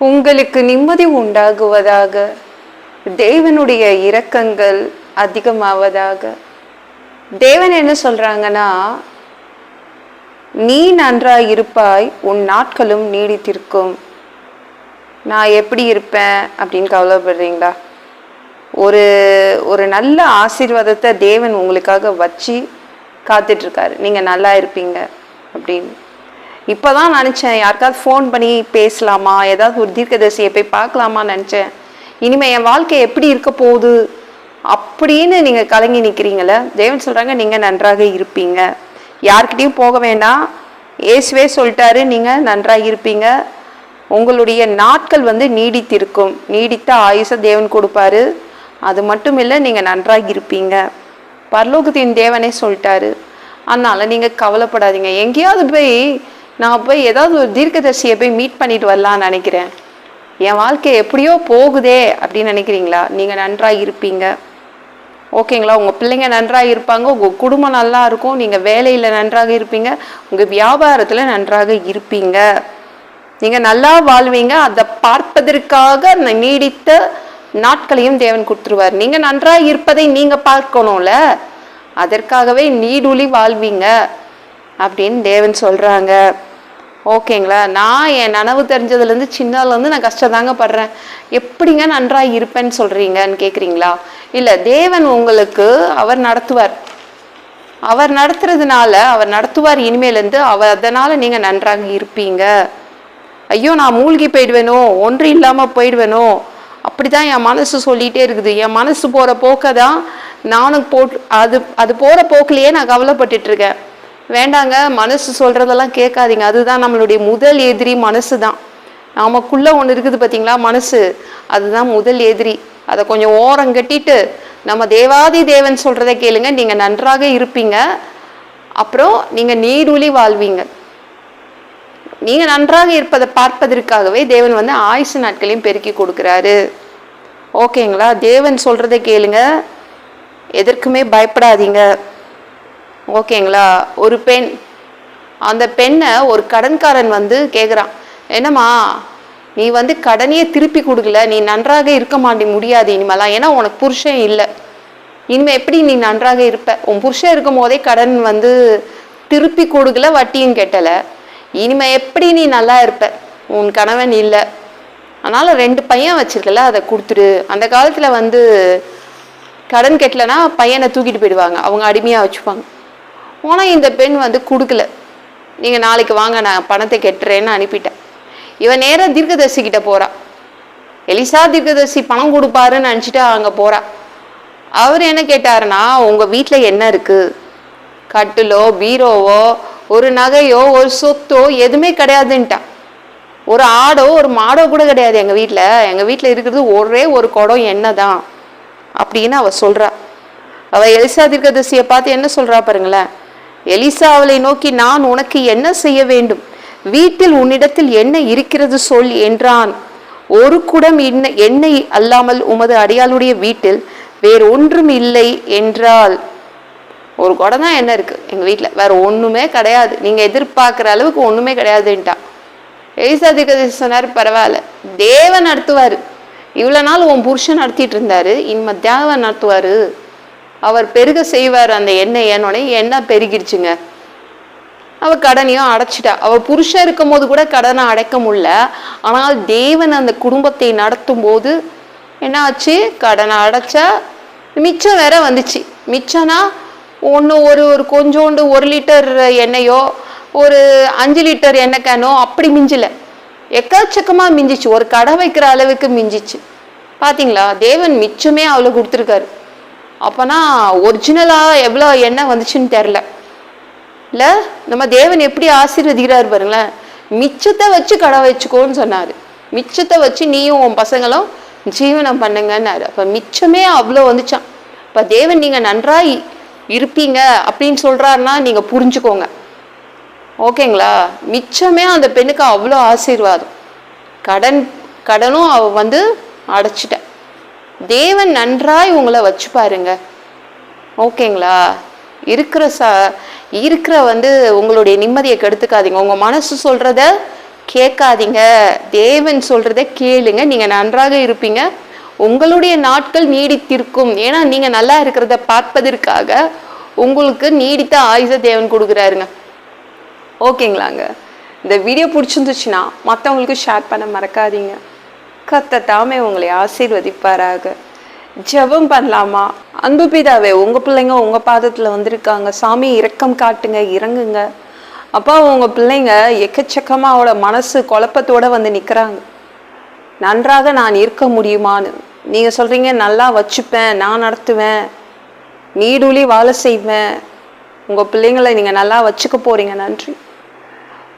உங்களுக்கு நிம்மதி உண்டாகுவதாக. தேவனுடைய இரக்கங்கள் அதிகமாவதாக. தேவன் என்ன சொல்கிறாங்கன்னா நீ நன்றாய் இருப்பாய் உன் நாட்களும் நீடித்திருக்கும். நான் எப்படி இருப்பேன்? அப்படின்னு கவலைப்படுறீங்களா? ஒரு ஒரு நல்ல ஆசீர்வாதத்தை தேவன் உங்களுக்காக வச்சு காத்துட்ருக்காரு நீங்கள் நல்லா இருப்பீங்க அப்படின்னு. இப்போ தான் நினச்சேன். யாருக்காவது ஃபோன் பண்ணி பேசலாமா? ஏதாவது ஒரு தீர்க்கதரிசியை போய் பார்க்கலாமான்னு நினச்சேன். இனிமேல் என் வாழ்க்கை எப்படி இருக்க போகுது? அப்படின்னு நீங்கள் கலங்கி நிற்கிறீங்களே தேவன் சொல்கிறாங்க நீங்கள் நன்றாக இருப்பீங்க. யார்கிட்டையும் போக வேண்டாம். இயேசுவே சொல்லிட்டாரு நீங்கள் நன்றாக இருப்பீங்க. உங்களுடைய நாட்கள் வந்து நீடித்திருக்கும். நீடித்த ஆயுசை தேவன் கொடுப்பாரு. அது மட்டும் இல்லை நீங்கள் நன்றாக இருப்பீங்க. பரலோகத்தின் தேவனே சொல்லிட்டாரு. அதனால் நீங்கள் கவலைப்படாதீங்க. எங்கேயாவது போய் நான் போய் ஏதாவது ஒரு தீர்க்கதர்சியை போய் மீட் பண்ணிட்டு வரலாம்னு நினைக்கிறேன். என் வாழ்க்கை எப்படியோ போகுதே அப்படின்னு நினைக்கிறீங்களா? நீங்கள் நன்றாக இருப்பீங்க. ஓகேங்களா? உங்கள் பிள்ளைங்க நன்றாக இருப்பாங்க. உங்கள் குடும்பம் நல்லா இருக்கும். நீங்கள் வேலையில் நன்றாக இருப்பீங்க. உங்கள் வியாபாரத்தில் நன்றாக இருப்பீங்க. நீங்கள் நல்லா வாழ்வீங்க. அதை பார்ப்பதற்காக நீடித்த நாட்களையும் தேவன் கொடுத்துருவார். நீங்கள் நன்றாக இருப்பதை நீங்கள் பார்க்கணும்ல? அதற்காகவே நீடுலி வாழ்வீங்க அப்படின்னு தேவன் சொல்கிறாங்க ஓகேங்களா? நான் என் நனவு தெரிஞ்சதுலேருந்து சின்னதுலேருந்து நான் கஷ்டம் தாங்க படுறேன். எப்படிங்க நன்றாக இருப்பேன்னு சொல்கிறீங்கன்னு கேட்குறீங்களா இல்லை தேவன் உங்களுக்கு அவர் நடத்துவார். அவர் நடத்துறதுனால அவர் நடத்துவார். இனிமேலேருந்து அவர் அதனால் நீங்கள் நன்றாக இருப்பீங்க. ஐயோ நான் மூழ்கி போயிடுவேனோ? ஒன்று இல்லாமல் போயிடுவேனோ? அப்படி தான் என் மனசு சொல்லிகிட்டே இருக்குது. என் மனசு போகிற போக்கை தான் நானும் போட் அது அது போகிற போக்கிலேயே நான் கவலைப்பட்டுட்ருக்கேன் வேண்டாங்க மனசு சொல்கிறதெல்லாம் கேட்காதீங்க. அதுதான் நம்மளுடைய முதல் எதிரி மனசு தான். நமக்குள்ளே ஒன்று இருக்குது பார்த்தீங்களா மனசு. அதுதான் முதல் எதிரி. அதை கொஞ்சம் ஓரம் கட்டிட்டு நம்ம தேவாதி தேவன் சொல்கிறத கேளுங்க. நீங்கள் நன்றாக இருப்பீங்க. அப்புறம் நீங்கள் நீடுழி வாழ்வீங்க. நீங்கள் நன்றாக இருப்பதை பார்ப்பதற்காகவே தேவன் வந்து ஆயுசு நாட்களையும் பெருக்கி கொடுக்குறாரு. ஓகேங்களா? தேவன் சொல்கிறத கேளுங்க. எதற்குமே பயப்படாதீங்க. ஓகேங்களா? ஒரு பெண். அந்த பெண்ணை ஒரு கடன்காரன் வந்து கேட்குறான் என்னம்மா நீ வந்து கடனையே திருப்பி கொடுக்கல. நீ நன்றாக இருக்க மாட்டி முடியாது இனிமேலாம். ஏன்னா உனக்கு புருஷன் இல்லை. இனிமேல் எப்படி நீ நன்றாக இருப்ப? உன் புருஷன் இருக்கும் போதே கடன் வந்து திருப்பி கொடுக்கல வட்டியும் கெட்டலை. இனிமேல் எப்படி நீ நல்லா இருப்ப? உன் கணவன் இல்லை. அதனால் ரெண்டு பையன் வச்சிருக்கல அதை கொடுத்துரு அந்த காலத்தில் வந்து கடன் கட்டலைன்னா பையனை தூக்கிட்டு போயிடுவாங்க. அவங்க அடிமையாக வச்சுப்பாங்க. போனால் இந்த பெண் வந்து கொடுக்கல. நீங்கள் நாளைக்கு வாங்க நான் பணத்தை கெட்டுறேன்னு அனுப்பிட்டேன். இவன் நேராக தீர்க்கதர்சிக்கிட்ட கிட்ட போறா. எலிசா தீர்க்கதர்சி பணம் கொடுப்பாருன்னு நினச்சிட்டு அங்கே போறா. அவர் என்ன கேட்டாருன்னா உங்கள் வீட்டில் என்ன இருக்குது கட்டிலோ பீரோவோ ஒரு நகையோ ஒரு சொத்தோ எதுவுமே கிடையாதுன்ட்டா ஒரு ஆடோ ஒரு மாடோ கூட கிடையாது எங்கள் வீட்டில் எங்கள் வீட்டில் இருக்கிறது ஒரே ஒரு குடம் எண்ணெய் தான் அப்படின்னு அவள் சொல்கிறா அவள் எலிசா தீர்க்கதர்சியை பார்த்து என்ன சொல்கிறா பாருங்களேன். எலிசா அவளை நோக்கி நான் உனக்கு என்ன செய்ய வேண்டும்? வீட்டில் உன்னிடத்தில் என்ன இருக்கிறது சொல் என்றான். ஒரு குடம் என்ன எண்ணெய் அல்லாமல் உமது அடியாளுடைய வீட்டில் வேறு ஒன்றும் இல்லை என்றால் ஒரு குடம் தான் என்ன இருக்கு? எங்க வீட்டில் வேற ஒண்ணுமே கிடையாது. நீங்க எதிர்பார்க்குற அளவுக்கு ஒண்ணுமே கிடையாதுன்ட்டா எலிசா தீர்க்கதரிசி சொன்னார் பரவாயில்ல தேவன் நடத்துவார். இவ்வளோ நாள் உன் புருஷன் நடத்திட்டு இருந்தாரு இனிமே தேவன் நடத்துவாரு. அவர் பெருக செய்வார் அந்த எண்ணெய் என்னோட எண்ணெய் பெருகிடுச்சுங்க அவ கடனையும் அடைச்சிட்டா. அவ புருஷன் இருக்கும் போது கூட கடனை அடைக்க முடியல. ஆனால் தேவன் அந்த குடும்பத்தை நடத்தும் போது என்ன ஆச்சு கடனை அடைச்சா மிச்சம் வேற வந்துச்சு. மிச்சம்னா ஒன்று ஒரு ஒரு கொஞ்சோண்டு ஒரு லிட்டர் எண்ணெயோ ஒரு அஞ்சு லிட்டர் எண்ணெய் கேனோ அப்படி மிஞ்சலை. எக்கச்சக்கமாக மிஞ்சிச்சு. ஒரு கடை வைக்கிற அளவுக்கு மிஞ்சிச்சு. பார்த்தீங்களா தேவன் மிச்சமே அவ்வளோ கொடுத்துருக்காரு. அப்போனா ஒரிஜினலாக எவ்வளோ எண்ணெய் வந்துச்சுன்னு தெரில இல்லை நம்ம தேவன் எப்படி ஆசீர்வதிக்கிறார் பாருங்களேன். மிச்சத்தை வச்சு கடை வச்சுக்கோன்னு சொன்னார். மிச்சத்தை வச்சு நீயும் உன் பசங்களும் ஜீவனம் பண்ணுங்கன்னாரு. அப்போ மிச்சமே அவ்வளோ வந்துச்சான் இப்போ தேவன் நீங்கள் நன்றாய் இருப்பீங்க அப்படின்னு சொல்கிறாருன்னா நீங்கள் புரிஞ்சுக்கோங்க. ஓகேங்களா? மிச்சமே அந்த பெண்ணுக்கு அவ்வளோ ஆசீர்வாதம். கடன் கடனும் அவ வந்து அடைச்சிட்டேன் தேவன் நன்றாய் உங்களை வச்சு பாருங்க. ஓகேங்களா? இருக்கிற ச இருக்கிற வந்து உங்களுடைய நிம்மதியை கெடுத்துக்காதீங்க. உங்கள் மனசு சொல்கிறத கேட்காதீங்க. தேவன் சொல்கிறத கேளுங்க. நீங்கள் நன்றாக இருப்பீங்க. உங்களுடைய நாட்கள் நீடித்திருக்கும். ஏன்னா நீங்கள் நல்லா இருக்கிறத பார்ப்பதற்காக உங்களுக்கு நீடித்த ஆயுத தேவன் கொடுக்குறாருங்க. ஓகேங்களாங்க? இந்த வீடியோ பிடிச்சிருந்துச்சுன்னா மற்றவங்களுக்கு ஷேர் பண்ண மறக்காதீங்க. கத்த தாமே உங்களை ஆசீர்வதிப்பாராக. ஜெபம் பண்ணலாமா? அன்பு பிதாவே உங்கள் பிள்ளைங்க உங்கள் பாதத்தில் வந்திருக்காங்க. சாமி இரக்கம் காட்டுங்க இறங்குங்க. அப்பா உங்கள் பிள்ளைங்க எக்கச்சக்கமாக அவளோட மனசு குழப்பத்தோடு வந்து நிற்கிறாங்க நன்றாக நான் இருக்க முடியுமான்னு. நீங்கள் சொல்கிறீங்க நல்லா வச்சுப்பேன் நான் நடத்துவேன். நீடுலி வாழ செய்வேன். உங்கள் பிள்ளைங்களை நீங்கள் நல்லா வச்சுக்க போறீங்க. நன்றி.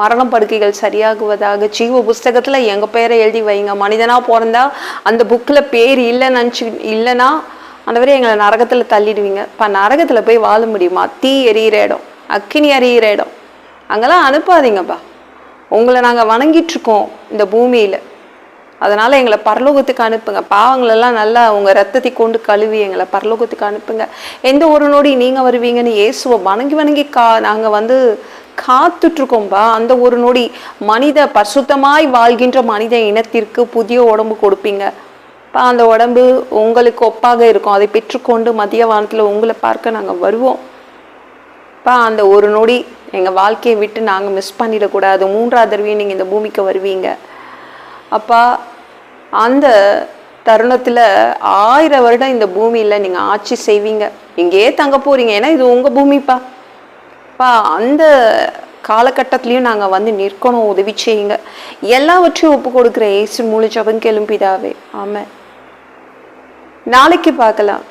மரணம் படுக்கைகள் சரியாகுவதாக ஜீவ புஸ்தகத்தில் எங்கள் பேரை எழுதி வைங்க. மனிதனாக பிறந்தா அந்த புக்கில் பேர் இல்லைன்னு நினச்சி இல்லைன்னா ஆண்டவரே எங்களை நரகத்தில் தள்ளிடுவீங்க. இப்போ நரகத்தில் போய் வாழ முடியுமா? தீ எரியிற இடம் அக்கினி எரியிற இடம். அங்கெல்லாம் அனுப்பாதீங்கப்பா. உங்களை நாங்கள் வணங்கிட்டுருக்கோம் இந்த பூமியில். அதனால் எங்களை பரலோகத்துக்கு அனுப்புங்க. பாவங்களெல்லாம் நல்லா உங்கள் ரத்தத்தை கொண்டு கழுவி எங்களை பரலோகத்துக்கு அனுப்புங்க. எந்த ஒரு நொடி நீங்கள் வருவீங்கன்னு இயேசுவை வணங்கி வணங்கி கா நாங்கள் வந்து காத்துட்ருக்கோம்பா. அந்த ஒரு நொடி மனித பரிசுத்தமாய் வாழ்கின்ற மனித இனத்திற்கு புதிய உடம்பு கொடுப்பீங்க. அந்த உடம்பு உங்களுக்கு ஒப்பாக இருக்கும். அதை பெற்றுக்கொண்டு மதிய வானத்தில் உங்களை பார்க்க நாங்கள் வருவோம். இப்போ அந்த ஒரு நொடி எங்கள் வாழ்க்கையை விட்டு நாங்கள் மிஸ் பண்ணிடக்கூடாது. மூன்றாவது தடவையும் நீங்கள் இந்த பூமிக்கு வருவீங்க. அப்பா அந்த தருணத்தில் ஆயிரம் வருடம் இந்த பூமியில் நீங்கள் ஆட்சி செய்வீங்க. இங்கேயே தங்க போகிறீங்க ஏன்னா இது உங்கள் பூமிப்பா. பா அந்த காலகட்டத்திலையும் நாங்க வந்து நிற்கணும் உதவி செய்யுங்க. எல்லாவற்றையும் ஒப்பு கொடுக்குற இயேசு மூல ஜபம் கெளும்பிதாவே ஆமென். நாளைக்கு பார்க்கலாம்.